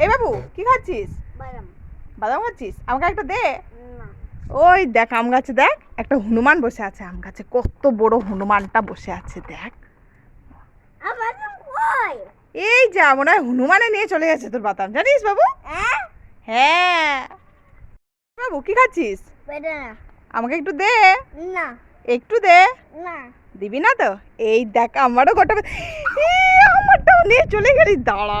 এই বাবু কি খাচ্ছিস? বাদাম। বাদাম খাচ্ছিস? আমাকে একটা দে। ওই দেখ আম গাছে দেখ একটা হনুমান বসে আছে আম গাছে। কত বড় হনুমানটা বসে আছে দেখ। এই যা মনে হয় হনুমানে নিয়ে চলে গেছে তোর বাদাম। জানিস বাবু? হ্যাঁ হ্যাঁ। বাবু কি খাচ্ছিস? আমাকে একটু দে। না। একটু দে। না। দিবি না তো? এই দেখ আমারও গোটা আমারটাও নিয়ে চলে গেলি দাঁড়া।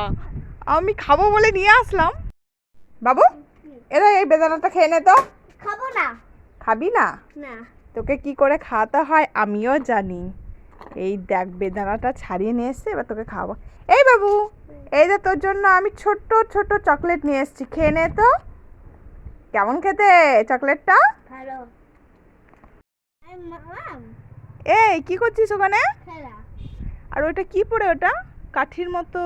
আমি খাব বলে নিয়ে আসলাম। বাবু এরা এই বেদানাটা খেয়ে নে তো। খাব না। খাবি না? না। তোকে কি করে খাওয়াতে হয় আমিও জানি। এই দেখ বেদানাটা ছাড়িয়ে নিয়ে এসছে এবার তোকে খাওয়াবো। এই বাবু এই যে তোর জন্য আমি ছোট্ট ছোট্ট চকলেট নিয়ে এসেছি খেয়ে নে তো। কেমন খেতে চকলেটটা? ভালো। এই কি করছিস ওখানে? আর ওটা কি পড়ে ওটা? কাঠির মতো।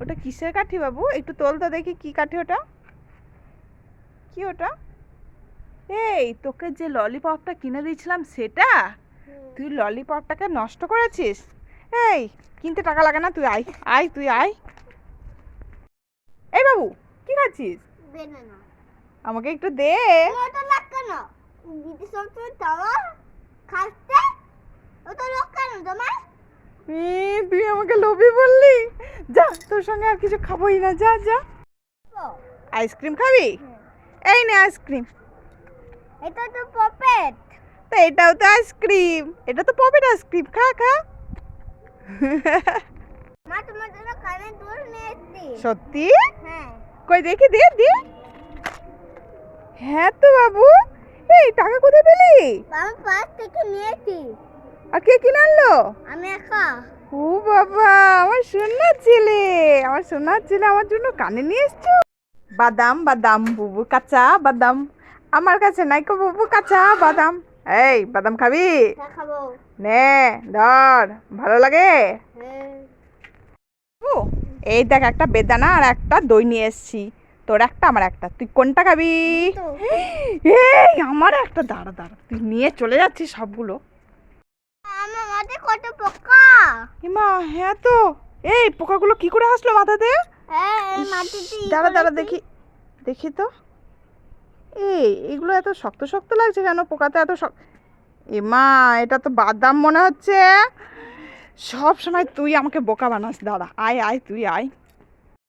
ওটা কিসের কাঠি বাবু? একটু তোল তো দেখি কি কাঠি ওটা। কি ওটা? এই তোকে যে ললিপপটা কিনে দিয়েছিলাম সেটা? তুই ললিপপটাকে নষ্ট করেছিস? এই কিনতে টাকা লাগে না তুই আয় আয় তুই আয়। এই বাবু কি খাচ্ছিস? আমাকে একটু দে। তুই আমাকে লোভি বললি? যা তোর সঙ্গে আর কিছু খাবোই না যা যা। আইসক্রিম খাবি? এই নে আইসক্রিম। এটা তো পপেট। তা এটাও তো আইসক্রিম। এটা তো পপেট আইসক্রিম খা খা। মা তোমার জন্য কানের দুল নিয়ে এসেছি। সত্যি? হ্যাঁ। কই দেখি দে দে। হ্যাঁ তো বাবু। এই টাকা কোথায় পেলি? আমি পাশ থেকে নিয়েছি। আর কে কিনে আনলো? আমি একা। ও বাবা আমার সোনার ছেলে। আমার সোনার ছেলে আমার জন্য কানে নিয়ে এসছো? বাদাম বাদাম বুবু কাঁচা বাদাম। আমার কাছে নাই কো বুবু কাঁচা বাদাম। এই বাদাম খাবি? দেখাবো নে ধর ভালো লাগে? হ্যাঁ। এই দেখ একটা বেদানা আর একটা দই নিয়ে এসেছি। তোর একটা আমার একটা। তুই কোনটা খাবি। এই আমার একটা। দাঁড়া দাঁড়া। তুই নিয়ে চলে যাচ্ছিস সবগুলো। মাঠে কত পোকা? হিমা হ্যাঁ তো। এই পোকাগুলো কি করে আসলো মাথাতে? দাঁড়া দাঁড়া দেখি দেখি তো। এই এগুলো এত শক্ত শক্ত লাগছে কেন? পোকাতে এত শক্ত। এমা এটা তো বাদাম মনে হচ্ছে। সব সময় তুই আমাকে বোকা বানাস দাঁড়া আয় আয় তুই আয়।